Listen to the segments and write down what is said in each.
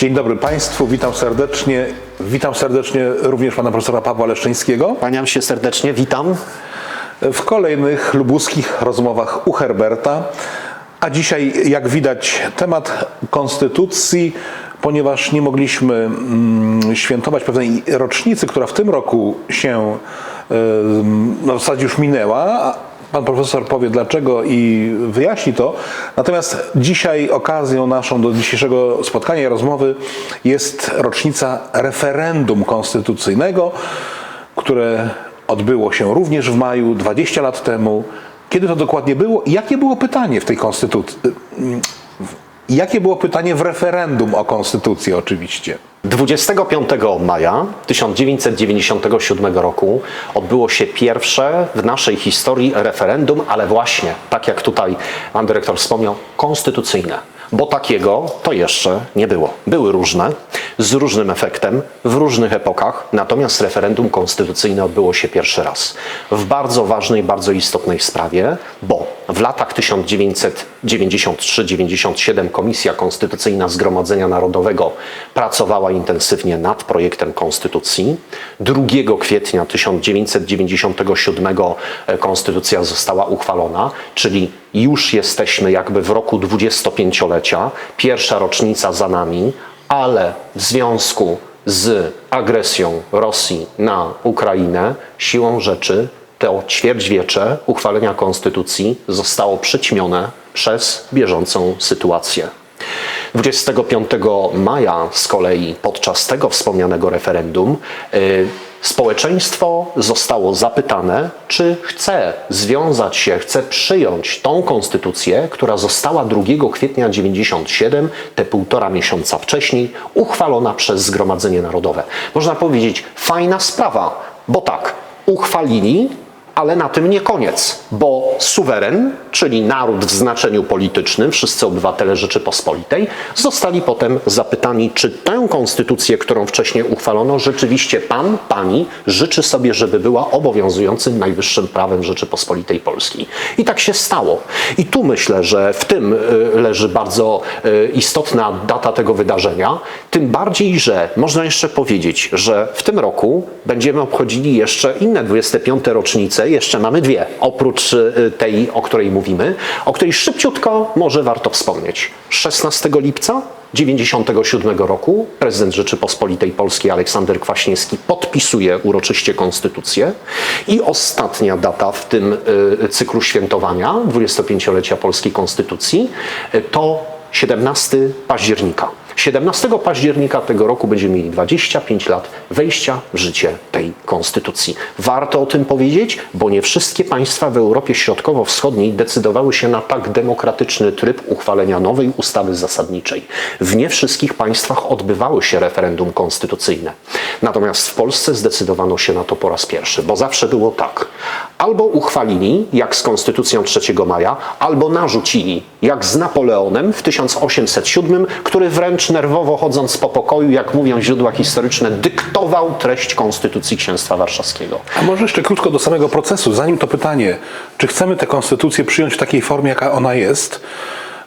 Dzień dobry Państwu, witam serdecznie. Witam serdecznie również pana profesora Pawła Leszczyńskiego Kłaniam się serdecznie, witam. w kolejnych lubuskich rozmowach u Herberta. A dzisiaj, jak widać, temat konstytucji, ponieważ nie mogliśmy mm, świętować pewnej rocznicy, która w tym roku się y, no, w zasadzie już minęła. Pan profesor powie dlaczego i wyjaśni to. Natomiast dzisiaj okazją naszą do dzisiejszego spotkania i rozmowy jest rocznica referendum konstytucyjnego, które odbyło się również w maju 20 lat temu. Kiedy to dokładnie było i jakie było pytanie w tej konstytucji? Jakie było pytanie w referendum o konstytucję oczywiście? 25 maja 1997 roku odbyło się pierwsze w naszej historii referendum, ale właśnie, tak jak tutaj pan dyrektor wspomniał, konstytucyjne. Bo takiego to jeszcze nie było. Były różne, z różnym efektem, w różnych epokach, natomiast referendum konstytucyjne odbyło się pierwszy raz. W bardzo ważnej, bardzo istotnej sprawie, bo w latach 1993-97 Komisja Konstytucyjna Zgromadzenia Narodowego pracowała intensywnie nad projektem konstytucji. 2 kwietnia 1997 konstytucja została uchwalona, czyli już jesteśmy jakby w roku 25-lecia, pierwsza rocznica za nami, ale w związku z agresją Rosji na Ukrainę siłą rzeczy to ćwierćwiecze uchwalenia konstytucji zostało przyćmione przez bieżącą sytuację. 25 maja z kolei podczas tego wspomnianego referendum y, społeczeństwo zostało zapytane, czy chce związać się, chce przyjąć tą konstytucję, która została 2 kwietnia 97, te półtora miesiąca wcześniej, uchwalona przez Zgromadzenie Narodowe. Można powiedzieć, fajna sprawa, bo tak, uchwalili ale na tym nie koniec, bo suweren, czyli naród w znaczeniu politycznym, wszyscy obywatele Rzeczypospolitej, zostali potem zapytani, czy tę konstytucję, którą wcześniej uchwalono, rzeczywiście pan, pani życzy sobie, żeby była obowiązującym najwyższym prawem Rzeczypospolitej Polskiej. I tak się stało. I tu myślę, że w tym y, leży bardzo y, istotna data tego wydarzenia, tym bardziej, że można jeszcze powiedzieć, że w tym roku będziemy obchodzili jeszcze inne 25. rocznice, jeszcze mamy dwie, oprócz y, tej, o której mówimy, o której szybciutko może warto wspomnieć. 16 lipca 97 roku prezydent Rzeczypospolitej Polskiej Aleksander Kwaśniewski podpisuje uroczyście konstytucję i ostatnia data w tym y, cyklu świętowania 25-lecia polskiej konstytucji y, to 17 października. 17 października tego roku będziemy mieli 25 lat wejścia w życie tej konstytucji. Warto o tym powiedzieć, bo nie wszystkie państwa w Europie Środkowo-Wschodniej decydowały się na tak demokratyczny tryb uchwalenia nowej ustawy zasadniczej. W nie wszystkich państwach odbywały się referendum konstytucyjne. Natomiast w Polsce zdecydowano się na to po raz pierwszy, bo zawsze było tak. Albo uchwalili, jak z Konstytucją 3 maja, albo narzucili, jak z Napoleonem w 1807, który wręcz nerwowo chodząc po pokoju, jak mówią źródła historyczne, dyktował treść Konstytucji Księstwa Warszawskiego. A może jeszcze krótko do samego procesu, zanim to pytanie, czy chcemy tę konstytucję przyjąć w takiej formie, jaka ona jest?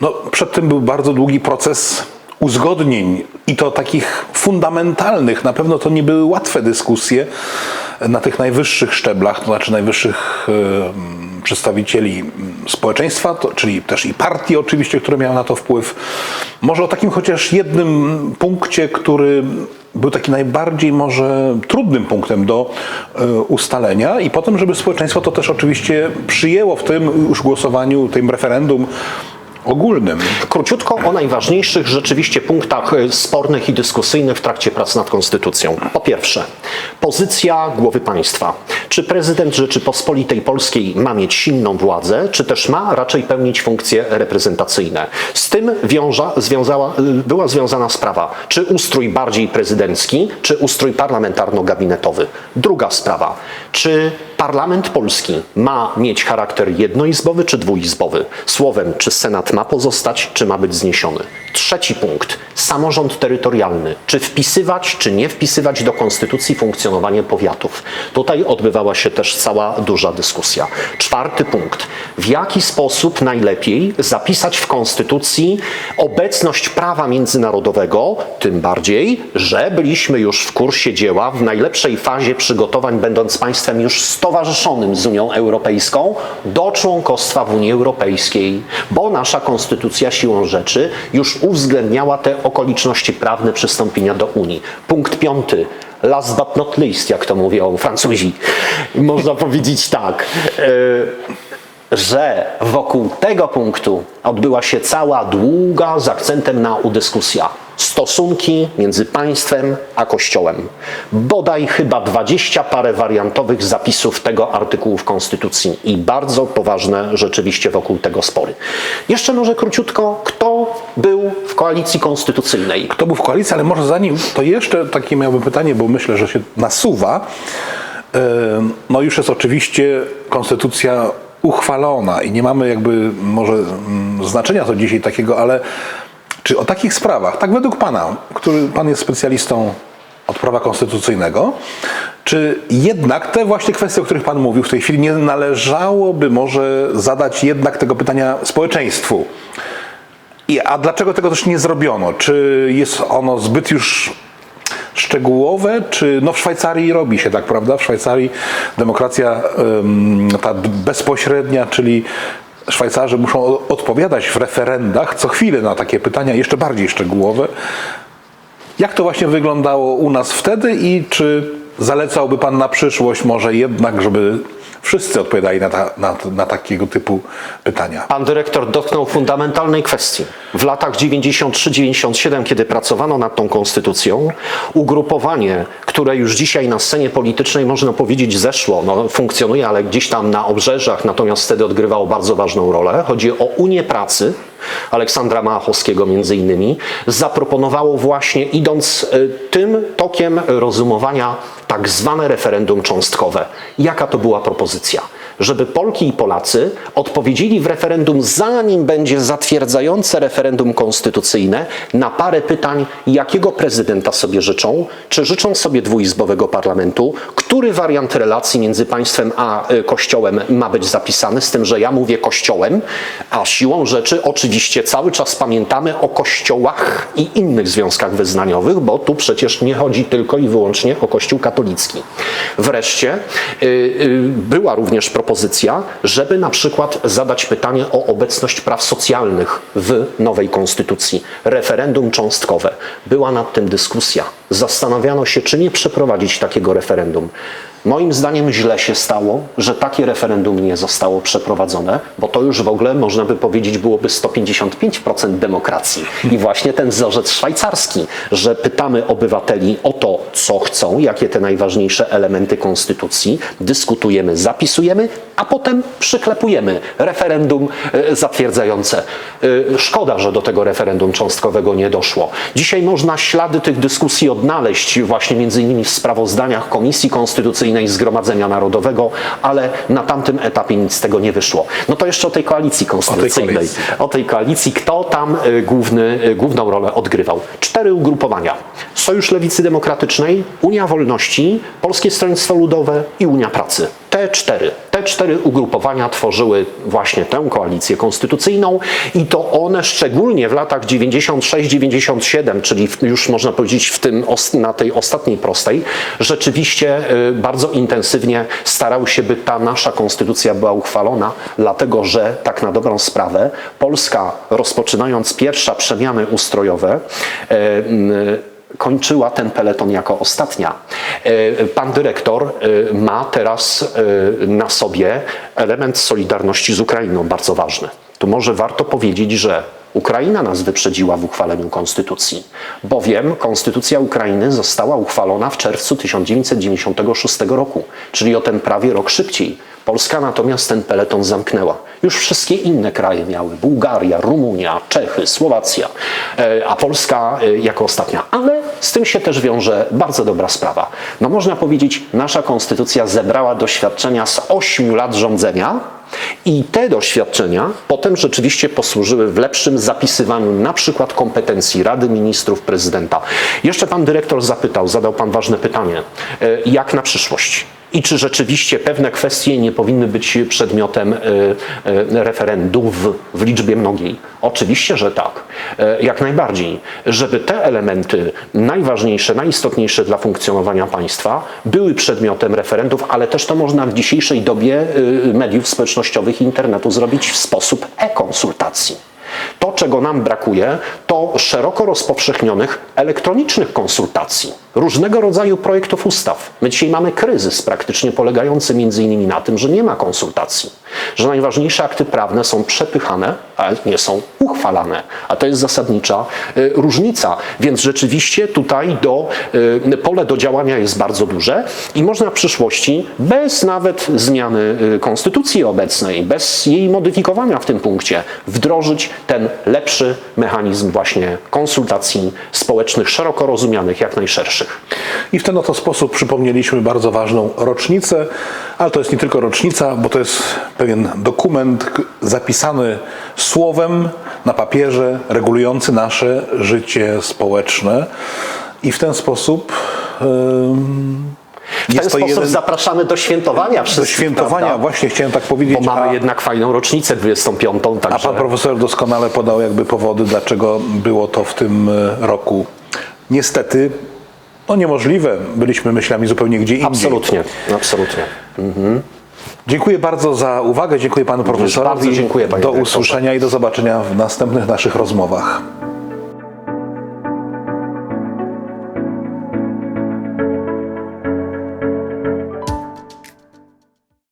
No, przed tym był bardzo długi proces uzgodnień i to takich fundamentalnych. Na pewno to nie były łatwe dyskusje na tych najwyższych szczeblach, to znaczy najwyższych przedstawicieli społeczeństwa, czyli też i partii oczywiście, które miały na to wpływ. Może o takim chociaż jednym punkcie, który był taki najbardziej może trudnym punktem do e, ustalenia i potem, żeby społeczeństwo to też oczywiście przyjęło w tym już głosowaniu, tym referendum ogólnym. Króciutko o najważniejszych rzeczywiście punktach e, spornych i dyskusyjnych w trakcie prac nad konstytucją. Po pierwsze, pozycja głowy państwa. Czy prezydent Rzeczypospolitej Polskiej ma mieć silną władzę, czy też ma raczej pełnić funkcje reprezentacyjne? Z tym wiąża, związała, y, była związana sprawa, czy ustrój bardziej prezydencki, czy ustrój parlamentarno-gabinetowy. Druga sprawa, czy parlament polski ma mieć charakter jednoizbowy czy dwuizbowy? Słowem, czy Senat ma pozostać, czy ma być zniesiony? Trzeci punkt, samorząd terytorialny. Czy wpisywać, czy nie wpisywać do konstytucji funkcjonowanie powiatów? Tutaj odbywała się też cała duża dyskusja. Czwarty punkt, w jaki sposób najlepiej zapisać w Konstytucji obecność prawa międzynarodowego, tym bardziej, że byliśmy już w kursie dzieła, w najlepszej fazie przygotowań, będąc państwem już stowarzyszonym z Unią Europejską, do członkostwa w Unii Europejskiej, bo nasza Konstytucja siłą rzeczy już uwzględniała te okoliczności prawne przystąpienia do Unii. Punkt piąty. Last but not least, jak to mówią Francuzi. Można powiedzieć tak. Że wokół tego punktu odbyła się cała długa, z akcentem na U dyskusja. Stosunki między państwem a Kościołem. Bodaj chyba dwadzieścia parę wariantowych zapisów tego artykułu w Konstytucji i bardzo poważne rzeczywiście wokół tego spory. Jeszcze może króciutko, kto był w koalicji konstytucyjnej? Kto był w koalicji, ale może zanim, to jeszcze takie miałbym pytanie, bo myślę, że się nasuwa. E, No już jest oczywiście konstytucja uchwalona i nie mamy jakby może mm, znaczenia to dzisiaj takiego, ale czy o takich sprawach, tak według Pana, który Pan jest specjalistą od prawa konstytucyjnego, czy jednak te właśnie kwestie, o których Pan mówił w tej chwili, nie należałoby może zadać jednak tego pytania społeczeństwu? I, a dlaczego tego też nie zrobiono? Czy jest ono zbyt już szczegółowe, czy no w Szwajcarii robi się tak, prawda? W Szwajcarii demokracja ta bezpośrednia, czyli Szwajcarzy muszą odpowiadać w referendach co chwilę na takie pytania jeszcze bardziej szczegółowe. Jak to właśnie wyglądało u nas wtedy i czy zalecałby Pan na przyszłość może jednak, żeby wszyscy odpowiadali na, ta, na, na takiego typu pytania? Pan dyrektor dotknął fundamentalnej kwestii. W latach 93-97, kiedy pracowano nad tą konstytucją, ugrupowanie, które już dzisiaj na scenie politycznej można powiedzieć zeszło, no, funkcjonuje, ale gdzieś tam na obrzeżach, natomiast wtedy odgrywało bardzo ważną rolę. Chodzi o Unię Pracy. Aleksandra Małachowskiego między innymi, zaproponowało właśnie idąc y, tym tokiem rozumowania tak zwane referendum cząstkowe. Jaka to była propozycja? Żeby Polki i Polacy odpowiedzieli w referendum, zanim będzie zatwierdzające referendum konstytucyjne, na parę pytań, jakiego prezydenta sobie życzą, czy życzą sobie dwuizbowego parlamentu, który wariant relacji między państwem a y, Kościołem ma być zapisany, z tym, że ja mówię Kościołem, a siłą rzeczy oczywiście cały czas pamiętamy o kościołach i innych związkach wyznaniowych, bo tu przecież nie chodzi tylko i wyłącznie o Kościół katolicki. Wreszcie y, y, była również propozycja, żeby na przykład zadać pytanie o obecność praw socjalnych w nowej konstytucji. Referendum cząstkowe. Była nad tym dyskusja. Zastanawiano się, czy nie przeprowadzić takiego referendum. Moim zdaniem źle się stało, że takie referendum nie zostało przeprowadzone, bo to już w ogóle można by powiedzieć byłoby 155% demokracji. I właśnie ten wzorzec szwajcarski, że pytamy obywateli o to, co chcą, jakie te najważniejsze elementy konstytucji, dyskutujemy, zapisujemy, a potem przyklepujemy referendum e, zatwierdzające. E, Szkoda, że do tego referendum cząstkowego nie doszło. Dzisiaj można ślady tych dyskusji odnaleźć właśnie między innymi w sprawozdaniach Komisji Konstytucyjnej Zgromadzenia Narodowego, ale na tamtym etapie nic z tego nie wyszło. No to jeszcze o tej koalicji konstytucyjnej. koalicji. O tej koalicji, kto tam y, główny, y, główną rolę odgrywał. Cztery ugrupowania. Sojusz Lewicy Demokratycznej, Unia Wolności, Polskie Stronnictwo Ludowe i Unia Pracy. Te cztery. Te cztery ugrupowania tworzyły właśnie tę koalicję konstytucyjną i to one szczególnie w latach 96-97, czyli już można powiedzieć w tym, na tej ostatniej prostej, rzeczywiście y, bardzo intensywnie starały się, by ta nasza konstytucja była uchwalona, dlatego że tak na dobrą sprawę Polska rozpoczynając pierwsze przemiany ustrojowe, m, kończyła ten peleton jako ostatnia. E, Pan dyrektor e, ma teraz e, na sobie element solidarności z Ukrainą, bardzo ważny. Tu może warto powiedzieć, że Ukraina nas wyprzedziła w uchwaleniu konstytucji, bowiem konstytucja Ukrainy została uchwalona w czerwcu 1996 roku, czyli o ten prawie rok szybciej. Polska natomiast ten peleton zamknęła. Już wszystkie inne kraje miały Bułgaria, Rumunia, Czechy, Słowacja, e, a Polska e, jako ostatnia. Ale z tym się też wiąże bardzo dobra sprawa. No można powiedzieć, nasza konstytucja zebrała doświadczenia z 8 lat rządzenia, i te doświadczenia potem rzeczywiście posłużyły w lepszym zapisywaniu na przykład kompetencji Rady Ministrów, prezydenta. Jeszcze pan dyrektor zapytał, zadał pan ważne pytanie, e, jak na przyszłość? I czy rzeczywiście pewne kwestie nie powinny być przedmiotem e, e, referendów w, liczbie mnogiej? Oczywiście, że tak. E, Jak najbardziej. Żeby te elementy najważniejsze, najistotniejsze dla funkcjonowania państwa były przedmiotem referendów, ale też to można w dzisiejszej dobie mediów społecznościowych i internetu zrobić w sposób e-konsultacji. To, czego nam brakuje, to szeroko rozpowszechnionych elektronicznych konsultacji, różnego rodzaju projektów ustaw. My dzisiaj mamy kryzys praktycznie polegający między innymi na tym, że nie ma konsultacji, że najważniejsze akty prawne są przepychane, ale nie są uchwalane. A to jest zasadnicza y, różnica. Więc rzeczywiście tutaj do, y, pole do działania jest bardzo duże i można w przyszłości bez nawet zmiany y, konstytucji obecnej, bez jej modyfikowania w tym punkcie, wdrożyć ten lepszy mechanizm właśnie konsultacji społecznych, szeroko rozumianych, jak najszerszych. I w ten oto sposób przypomnieliśmy bardzo ważną rocznicę, ale to jest nie tylko rocznica, bo to jest pewien dokument zapisany słowem na papierze, regulujący nasze życie społeczne. I w ten sposób ym, W ten sposób jeden zapraszamy do świętowania do wszystkich, świętowania, prawda? właśnie chciałem tak powiedzieć. Bo mamy a- jednak fajną rocznicę 25, A także... pan profesor doskonale podał jakby powody, dlaczego było to w tym e, roku. Niestety, no niemożliwe. Byliśmy myślami zupełnie gdzie indziej. Absolutnie, absolutnie. Dziękuję bardzo za uwagę. Dziękuję panu profesorowi. bardzo dziękuję, panie Do dyrektorze. usłyszenia i do zobaczenia w następnych naszych rozmowach.